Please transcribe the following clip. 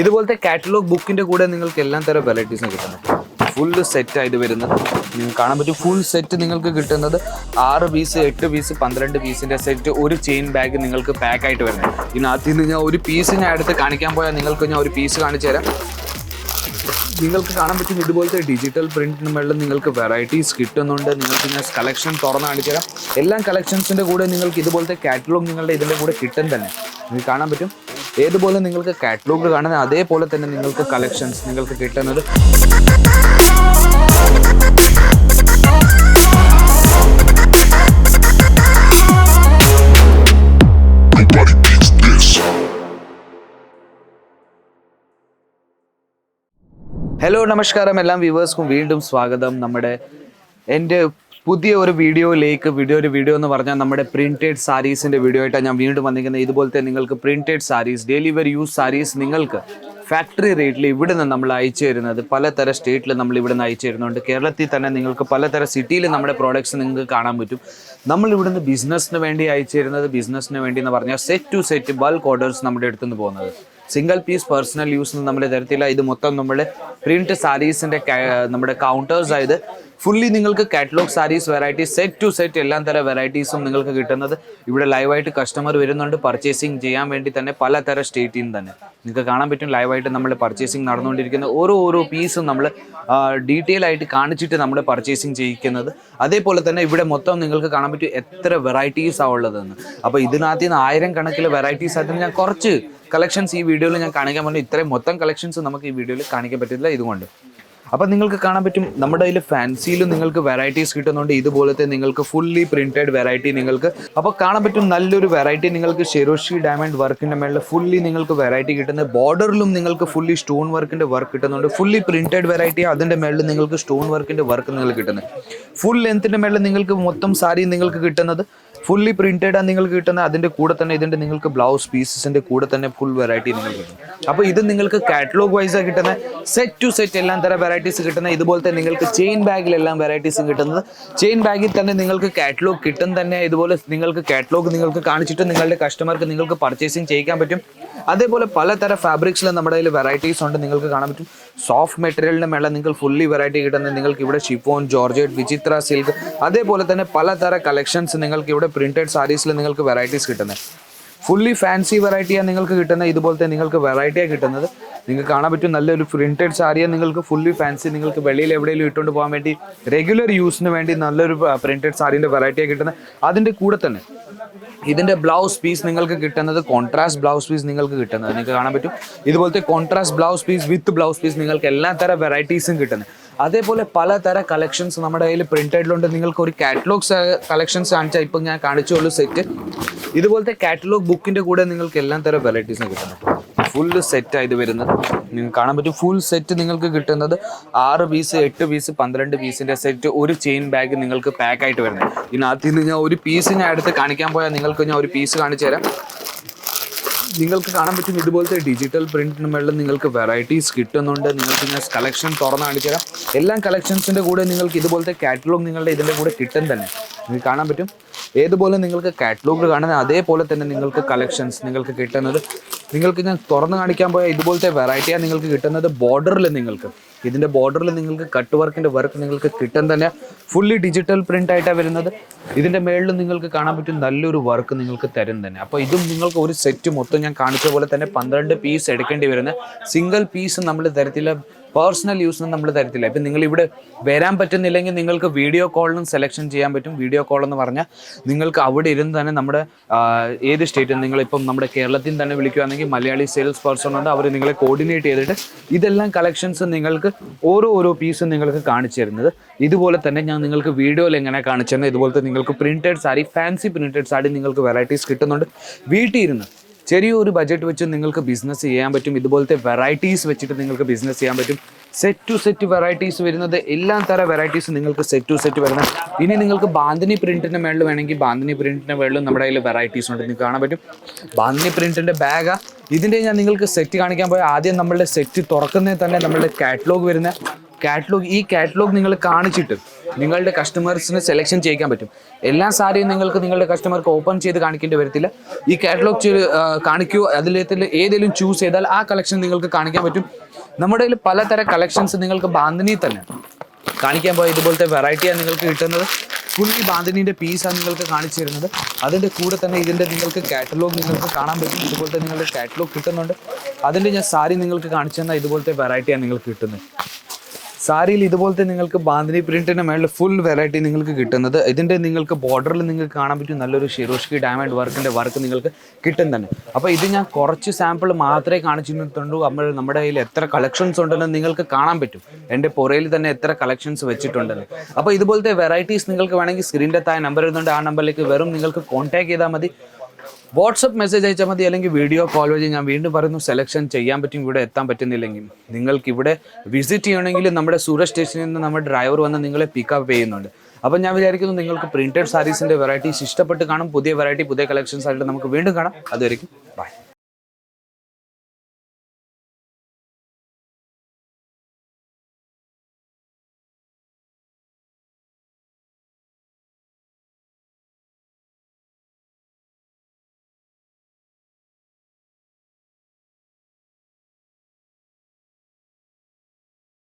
ഇതുപോലത്തെ കാറ്റലോഗ് ബുക്കിന്റെ കൂടെ നിങ്ങൾക്ക് എല്ലാം തരം വെറൈറ്റീസും കിട്ടുന്നത്. ഫുൾ സെറ്റ് ആയിട്ട് വരുന്നത്. നിങ്ങൾക്ക് കാണാൻ പറ്റും ഫുൾ സെറ്റ് നിങ്ങൾക്ക് കിട്ടുന്നത് ആറ് പീസ് എട്ട് പീസ് പന്ത്രണ്ട് പീസിന്റെ സെറ്റ് ഒരു ചെയിൻ ബാഗ് നിങ്ങൾക്ക് പാക്ക് ആയിട്ട് വരുന്നത്. ഇതിനകത്ത് നിന്ന് ഞാൻ ഒരു പീസ് ഞാൻ എടുത്ത് കാണിക്കാൻ പോയാൽ നിങ്ങൾക്ക് ഞാൻ ഒരു പീസ് കാണിച്ചു തരാം. നിങ്ങൾക്ക് കാണാൻ പറ്റും ഇതുപോലത്തെ ഡിജിറ്റൽ പ്രിന്റിന് മുകളിൽ നിങ്ങൾക്ക് വെറൈറ്റീസ് കിട്ടുന്നുണ്ട്. നിങ്ങൾക്ക് ഞാൻ കളക്ഷൻ തുറന്ന് കാണിച്ചു തരാം. എല്ലാ കളക്ഷൻസിന്റെ കൂടെ നിങ്ങൾക്ക് ഇതുപോലത്തെ കാറ്റലോഗ് നിങ്ങളുടെ ഇതിന്റെ കൂടെ കിട്ടും തന്നെ. നിങ്ങൾക്ക് കാണാൻ പറ്റും? ഏതുപോലെ നിങ്ങൾക്ക് കാറ്റലോഗ് കാണുന്ന അതേപോലെ തന്നെ നിങ്ങൾക്ക് കളക്ഷൻസ് നിങ്ങൾക്ക് കിട്ടുന്നത്. ഹലോ നമസ്കാരം എല്ലാം വ്യൂവേഴ്സ്ക്കും വീണ്ടും സ്വാഗതം നമ്മുടെ എന്റെ പുതിയ ഒരു വീഡിയോയിലേക്ക് വീഡിയോ ഒരു വീഡിയോ എന്ന് പറഞ്ഞാൽ നമ്മുടെ പ്രിന്റഡ് സാരീസിന്റെ വീഡിയോ ആയിട്ടാണ് ഞാൻ വീണ്ടും വന്നിരിക്കുന്നത്. ഇതുപോലത്തെ നിങ്ങൾക്ക് printed saris daily wear use saris നിങ്ങൾക്ക് ഫാക്ടറി റേറ്റിൽ ഇവിടെ നിന്ന് നമ്മൾ അയച്ചു തരുന്നത് പലതരം സ്റ്റേറ്റിൽ നമ്മൾ ഇവിടെ നിന്ന് അയച്ചു തരുന്നുണ്ട്. കേരളത്തിൽ തന്നെ നിങ്ങൾക്ക് പലതരം സിറ്റിയിൽ നമ്മുടെ പ്രോഡക്ട്സ് നിങ്ങൾക്ക് കാണാൻ പറ്റും. നമ്മൾ ഇവിടുന്ന് ബിസിനസ്സിന് വേണ്ടി അയച്ചു തരുന്നത് ബിസിനസ്സിന് വേണ്ടി എന്ന് പറഞ്ഞാൽ set to set bulk orders നമ്മുടെ അടുത്തുനിന്ന് പോകുന്നത്. സിംഗിൾ പീസ് പേഴ്സണൽ യൂസ് നമ്മൾ തരത്തില്ല ഇത് മൊത്തം നമ്മുടെ പ്രിന്റ് സാരീസിന്റെ നമ്മുടെ കൗണ്ടേഴ്സ് ആയത് ഫുള്ളി നിങ്ങൾക്ക് catalogue saris variety set to set എല്ലാം തരം വെറൈറ്റീസും നിങ്ങൾക്ക് കിട്ടുന്നത്. ഇവിടെ ലൈവായിട്ട് കസ്റ്റമർ വരുന്നുണ്ട്. പർച്ചേസിങ് ചെയ്യാൻ വേണ്ടി തന്നെ പലതരം സ്റ്റേറ്റിൽ നിന്ന് തന്നെ. നിങ്ങൾക്ക് കാണാൻ പറ്റും ലൈവായിട്ട് നമ്മൾ പർച്ചേസിങ് നടന്നുകൊണ്ടിരിക്കുന്ന ഓരോ ഓരോ പീസും നമ്മൾ ഡീറ്റെയിൽ ആയിട്ട് കാണിച്ചിട്ട് നമ്മൾ പർച്ചേസിങ് ചെയ്യിക്കുന്നത്. അതേപോലെ തന്നെ ഇവിടെ മൊത്തം നിങ്ങൾക്ക് കാണാൻ പറ്റും എത്ര വെറൈറ്റീസ് ആ ഉള്ളതെന്ന്. അപ്പോൾ ഇതിനകത്ത് നിന്ന് ആയിരം കണക്കിൽ വെറൈറ്റീസ് ആയിട്ട് ഞാൻ കുറച്ച് കളക്ഷൻസ് ഈ വീഡിയോയിൽ ഞാൻ കാണിക്കാൻ പറഞ്ഞു. ഇത്രയും മൊത്തം കളക്ഷൻസ് നമുക്ക് ഈ വീഡിയോയിൽ കാണിക്കാൻ പറ്റില്ല. ഇതുകൊണ്ട് അപ്പം നിങ്ങൾക്ക് കാണാൻ പറ്റും നമ്മുടെ അതിൽ ഫാൻസിയിലും നിങ്ങൾക്ക് വെറൈറ്റീസ് കിട്ടുന്നുണ്ട്. ഇതുപോലത്തെ നിങ്ങൾക്ക് ഫുള്ളി പ്രിന്റഡ് വെറൈറ്റി നിങ്ങൾക്ക്. അപ്പോൾ കാണാൻ പറ്റും നല്ലൊരു വെറൈറ്റി നിങ്ങൾക്ക് ഷെരോഷി ഡയമണ്ട് വർക്കിന്റെ മേളിൽ ഫുള്ളി നിങ്ങൾക്ക് വെറൈറ്റി കിട്ടുന്നത് ബോർഡറിലും നിങ്ങൾക്ക് ഫുള്ളി സ്റ്റോൺ വർക്കിന്റെ വർക്ക് കിട്ടുന്നുണ്ട്. ഫുള്ളി പ്രിന്റഡ് വെറൈറ്റി അതിന്റെ മേളിൽ നിങ്ങൾക്ക് സ്റ്റോൺ വർക്കിന്റെ വർക്ക് നിങ്ങൾക്ക് കിട്ടുന്നത്. ഫുൾ ലെങ്ത്തിന്റെ മേളിൽ നിങ്ങൾക്ക് മൊത്തം സാരി നിങ്ങൾക്ക് കിട്ടുന്നത്. ഫുള്ളി പ്രിന്റഡ് നിങ്ങൾക്ക് കിട്ടുന്നത് അതിന്റെ കൂടെ തന്നെ ഇതിന്റെ നിങ്ങൾക്ക് ബ്ലൗസ് പീസസിന്റെ കൂടെ തന്നെ ഫുൾ വെറൈറ്റി നിങ്ങൾക്ക് കിട്ടും. അപ്പോൾ ഇത് നിങ്ങൾക്ക് കാറ്റലോഗ് വൈസ് കിട്ടുന്ന സെറ്റ് ടു സെറ്റ് എല്ലാം തരം വെറൈറ്റീസ് കിട്ടുന്ന. ഇതുപോലത്തെ നിങ്ങൾക്ക് ചെയിൻ ബാഗിലെല്ലാം വെറൈറ്റീസും കിട്ടുന്നത്. ചെയിൻ ബാഗിൽ തന്നെ നിങ്ങൾക്ക് കാറ്റലോഗ് കിട്ടും തന്നെ. ഇതുപോലെ നിങ്ങൾക്ക് കാറ്റലോഗ് നിങ്ങൾക്ക് കാണിച്ചിട്ട് നിങ്ങളുടെ കസ്റ്റമർക്ക് നിങ്ങൾക്ക് പർച്ചേസിങ് ചെയ്യിക്കാൻ പറ്റും. അതേപോലെ പലതരം ഫാബ്രിക്സിൽ നമ്മുടെ കയ്യിൽ വെറൈറ്റീസ് ഉണ്ട്. നിങ്ങൾക്ക് കാണാൻ പറ്റും. സോഫ്റ്റ് മെറ്റീരിയലിന്റെ മേള നിങ്ങൾക്ക് ഫുള്ളി വെറൈറ്റി കിട്ടുന്നത് നിങ്ങൾക്ക് ഇവിടെ ഷിഫോൺ ജോർജറ്റ് വിചിത്ര സിൽക്ക് അതേപോലെ തന്നെ പലതരം കളക്ഷൻസ് നിങ്ങൾക്ക് ഇവിടെ പ്രിന്റഡ് സാരീസിൽ നിങ്ങൾക്ക് വെറൈറ്റീസ് കിട്ടുന്നത് ഫുള്ളി ഫാൻസി വെറൈറ്റിയാണ് നിങ്ങൾക്ക് കിട്ടുന്നത് ഇതുപോലത്തെ നിങ്ങൾക്ക് വെറൈറ്റിയാണ് കിട്ടുന്നത്. നിങ്ങൾക്ക് കാണാൻ പറ്റും നല്ലൊരു പ്രിന്റഡ് സാരിയാണ് നിങ്ങൾക്ക് ഫുള്ളി ഫാൻസി നിങ്ങൾക്ക് വെളിയിൽ എവിടെയെങ്കിലും ഇട്ടുകൊണ്ട് പോകാൻ വേണ്ടി റെഗുലർ യൂസിന് വേണ്ടി നല്ലൊരു പ്രിന്റഡ് സാരീന്റെ വെറൈറ്റിയാണ് കിട്ടുന്നത് അതിന്റെ കൂടെ തന്നെ ഇതിന്റെ ബ്ലൗസ് പീസ് നിങ്ങൾക്ക് കിട്ടുന്നത് കോൺട്രാസ്റ്റ് ബ്ലൗസ് പീസ് നിങ്ങൾക്ക് കിട്ടുന്നത്. നിങ്ങൾക്ക് കാണാൻ പറ്റും. ഇതുപോലത്തെ contrast blouse piece with blouse piece നിങ്ങൾക്ക് എല്ലാ തരം വെറൈറ്റീസും കിട്ടുന്നത് അതേപോലെ പലതരം കളക്ഷൻസ് നമ്മുടെ കയ്യിൽ പ്രിന്റഡിലുണ്ട് നിങ്ങൾക്ക് ഒരു കാറ്റലോഗ്സ് കളക്ഷൻസ് കാണിച്ചാൽ ഇപ്പം ഞാൻ കാണിച്ചുള്ളൂ സെറ്റ് ഇതുപോലത്തെ കാറ്റലോഗ് ബുക്കിന്റെ കൂടെ നിങ്ങൾക്ക് എല്ലാ തരം വെറൈറ്റീസും കിട്ടുന്നത് ഫുള്ള് സെറ്റ് ആയിട്ട് വരുന്നത്. നിങ്ങൾക്ക് കാണാൻ പറ്റും ഫുൾ സെറ്റ് നിങ്ങൾക്ക് കിട്ടുന്നത് ആറ് പീസ് എട്ട് പീസ് പന്ത്രണ്ട് പീസിന്റെ സെറ്റ് ഒരു ചെയിൻ ബാഗ് നിങ്ങൾക്ക് പാക്ക് ആയിട്ട് വരുന്നത്. ഇതിനകത്ത് നിന്ന് ഞാൻ ഒരു പീസ് ഞാൻ എടുത്ത് കാണിക്കാൻ പോയാൽ നിങ്ങൾക്ക് ഞാൻ ഒരു പീസ് കാണിച്ചു തരാം. നിങ്ങൾക്ക് കാണാൻ പറ്റും ഇതുപോലത്തെ ഡിജിറ്റൽ പ്രിന്റിന് മുകളിൽ നിങ്ങൾക്ക് വെറൈറ്റീസ് കിട്ടുന്നുണ്ട്. നിങ്ങൾക്ക് ഞാൻ കളക്ഷൻ തുറന്ന് കാണിച്ചു തരാം. എല്ലാ കളക്ഷൻസിന്റെ കൂടെ നിങ്ങൾക്ക് ഇതുപോലത്തെ കാറ്റലോഗ് നിങ്ങളുടെ ഇതിന്റെ കൂടെ കിട്ടും തന്നെ. നിങ്ങൾക്ക് കാണാൻ പറ്റും. ഏതുപോലെ നിങ്ങൾക്ക് കാറ്റലോഗ് കാണുന്ന അതേപോലെ തന്നെ നിങ്ങൾക്ക് കളക്ഷൻസ് നിങ്ങൾക്ക് കിട്ടുന്നത്. നിങ്ങൾക്ക് ഞാൻ തുറന്ന് കാണിക്കാൻ പോയാൽ ഇതുപോലത്തെ വെറൈറ്റിയാണ് നിങ്ങൾക്ക് കിട്ടുന്നത്. ബോർഡറിൽ നിങ്ങൾക്ക്. ഇതിന്റെ ബോർഡറിൽ നിങ്ങൾക്ക് കട്ട് വർക്കിന്റെ വർക്ക് നിങ്ങൾക്ക് കിട്ടാൻ തന്നെ ഫുള്ളി ഡിജിറ്റൽ പ്രിന്റ് ആയിട്ടാണ് വരുന്നത്. ഇതിന്റെ മേളിൽ നിങ്ങൾക്ക് കാണാൻ പറ്റും നല്ലൊരു വർക്ക് നിങ്ങൾക്ക് തരും തന്നെ. അപ്പോൾ ഇതും നിങ്ങൾക്ക് ഒരു സെറ്റ് മൊത്തം ഞാൻ കാണിച്ച പോലെ തന്നെ പന്ത്രണ്ട് പീസ് എടുക്കേണ്ടി വരുന്ന സിംഗിൾ പീസ് നമ്മൾ തരത്തില്ല പേഴ്സണൽ യൂസിനും നമ്മൾ തരത്തില്ല. ഇപ്പം നിങ്ങൾ ഇവിടെ വരാൻ പറ്റുന്നില്ലെങ്കിൽ നിങ്ങൾക്ക് വീഡിയോ കോളിനും സെലക്ഷൻ ചെയ്യാൻ പറ്റും. വീഡിയോ കോൾ എന്ന് പറഞ്ഞാൽ നിങ്ങൾക്ക് അവിടെ ഇരുന്ന് തന്നെ നമ്മുടെ ഏത് സ്റ്റേറ്റിൽ നിങ്ങളിപ്പം നമ്മുടെ കേരളത്തിൽ തന്നെ വിളിക്കുകയാണെങ്കിൽ മലയാളി സെയിൽസ് പേഴ്സൺ ഉണ്ട്. അവർ നിങ്ങളെ കോർഡിനേറ്റ് ചെയ്തിട്ട് ഇതെല്ലാം കളക്ഷൻസ് നിങ്ങൾക്ക് ഓരോ ഓരോ പീസും നിങ്ങൾക്ക് കാണിച്ചു തരുന്നത്. ഇതുപോലെ തന്നെ ഞാൻ നിങ്ങൾക്ക് വീഡിയോയിൽ എങ്ങനെ കാണിച്ചു തരുന്നത്? ഇതുപോലത്തെ നിങ്ങൾക്ക് printed sari fancy printed sari നിങ്ങൾക്ക് വെറൈറ്റീസ് കിട്ടുന്നുണ്ട്. വീട്ടിൽ ഇരുന്ന് ചെറിയൊരു ബഡ്ജറ്റ് വെച്ച് നിങ്ങൾക്ക് ബിസിനസ് ചെയ്യാൻ പറ്റും. ഇതുപോലത്തെ വെറൈറ്റീസ് വെച്ചിട്ട് നിങ്ങൾക്ക് ബിസിനസ് ചെയ്യാൻ പറ്റും. സെറ്റ് ടു സെറ്റ് വെറൈറ്റീസ് വരുന്നത് എല്ലാ തരം വെറൈറ്റീസ് നിങ്ങൾക്ക് സെറ്റ് ടു സെറ്റ് വരുന്നത് ഇനി നിങ്ങൾക്ക് ബാന്തിനി പ്രിന്റിന്റെ മേളിൽ വേണമെങ്കിൽ ബാന്തിനി പ്രിന്റിന്റെ മേളിലും നമ്മുടെ കയ്യിൽ വെറൈറ്റീസ് ഉണ്ട്. നിങ്ങൾക്ക് കാണാൻ പറ്റും. ബാന്തിനി പ്രിന്റിന്റെ ബാഗാ ഇതിന്റെ ഞാൻ നിങ്ങൾക്ക് സെറ്റ് കാണിക്കാൻ പോയാൽ ആദ്യം നമ്മളുടെ സെറ്റ് തുറക്കുന്നതിൽ തന്നെ നമ്മളുടെ കാറ്റലോഗ് വരുന്ന കാറ്റലോഗ് ഈ കാറ്റലോഗ് നിങ്ങൾ കാണിച്ചിട്ട് നിങ്ങളുടെ കസ്റ്റമേഴ്സിന് സെലക്ഷൻ ചെയ്യിക്കാൻ പറ്റും. എല്ലാ സാരിയും നിങ്ങൾക്ക് നിങ്ങളുടെ കസ്റ്റമർക്ക് ഓപ്പൺ ചെയ്ത് കാണിക്കേണ്ടി വരത്തില്ല. ഈ കാറ്റലോഗ് കാണിക്കൂ അതിൽ ഏതെങ്കിലും ചൂസ് ചെയ്താൽ ആ കളക്ഷൻ നിങ്ങൾക്ക് കാണിക്കാൻ പറ്റും. നമ്മുടെ കയ്യിൽ പലതരം കളക്ഷൻസ് നിങ്ങൾക്ക് ബാന്തിനി തന്നെ. കാണിക്കാൻ പോയ ഇതുപോലത്തെ വെറൈറ്റിയാണ് നിങ്ങൾക്ക് കിട്ടുന്നത്. ഫുള്ളി ബാന്തിനിന്റെ പീസാണ് നിങ്ങൾക്ക് കാണിച്ചു തരുന്നത്. അതിന്റെ കൂടെ തന്നെ ഇതിന്റെ നിങ്ങൾക്ക് കാറ്റലോഗ് നിങ്ങൾക്ക് കാണാൻ പറ്റും. ഇതുപോലത്തെ നിങ്ങളുടെ കാറ്റലോഗ് കിട്ടുന്നുണ്ട്. അതിന്റെ ഞാൻ സാരി നിങ്ങൾക്ക് കാണിച്ചു തന്നാൽ ഇതുപോലത്തെ വെറൈറ്റിയാണ് നിങ്ങൾക്ക് കിട്ടുന്നത്. സാരിയിൽ ഇതുപോലത്തെ നിങ്ങൾക്ക് ബാന്തിനി പ്രിന്റിന് മേളിൽ ഫുൾ വെറൈറ്റി നിങ്ങൾക്ക് കിട്ടുന്നത്. ഇതിന്റെ നിങ്ങൾക്ക് ബോർഡറിൽ നിങ്ങൾക്ക് കാണാൻ പറ്റും നല്ലൊരു ഷിറോഷ്കി ഡയമണ്ട് വർക്കിന്റെ വർക്ക് നിങ്ങൾക്ക് കിട്ടും തന്നെ. അപ്പോൾ ഇത് ഞാൻ കുറച്ച് സാമ്പിൾ മാത്രമേ കാണിച്ചിട്ടുള്ളൂ. നമ്മൾ നമ്മുടെ കയ്യിൽ എത്ര കളക്ഷൻസ് ഉണ്ടെന്ന് നിങ്ങൾക്ക് കാണാൻ പറ്റും. എന്റെ പുറയിൽ തന്നെ എത്ര കളക്ഷൻസ് വെച്ചിട്ടുണ്ടെന്ന്. അപ്പോൾ ഇതുപോലത്തെ വെറൈറ്റീസ് നിങ്ങൾക്ക് വേണമെങ്കിൽ സ്ക്രീനിന്റെ താഴെ നമ്പർ ഇരുന്നുണ്ട് ആ നമ്പറിലേക്ക് വെറും നിങ്ങൾക്ക് കോൺടാക്ട് ചെയ്താൽ മതി. വാട്സപ്പ് മെസ്സേജ് അയച്ചാൽ മതി അല്ലെങ്കിൽ വീഡിയോ കോൾ വഴി ഞാൻ വീണ്ടും പറയുന്നു സെലക്ഷൻ ചെയ്യാൻ പറ്റും ഇവിടെ എത്താൻ പറ്റുന്നില്ലെങ്കിൽ. നിങ്ങൾക്ക് ഇവിടെ വിസിറ്റ് ചെയ്യണമെങ്കിൽ നമ്മുടെ സൂരജ് സ്റ്റേഷനിൽ നിന്ന് നമ്മുടെ ഡ്രൈവർ വന്ന് നിങ്ങളെ പിക്കപ്പ് ചെയ്യുന്നുണ്ട്. അപ്പം ഞാൻ വിചാരിക്കുന്നു നിങ്ങൾക്ക് പ്രിന്റഡ് സാരീസിന്റെ വെറൈറ്റീസ് ഇഷ്ടപ്പെട്ട് കാണും പുതിയ വെറൈറ്റി പുതിയ കളക്ഷൻസ് ആയിട്ട് നമുക്ക് വീണ്ടും കാണാം. അതുവരെയും ബൈ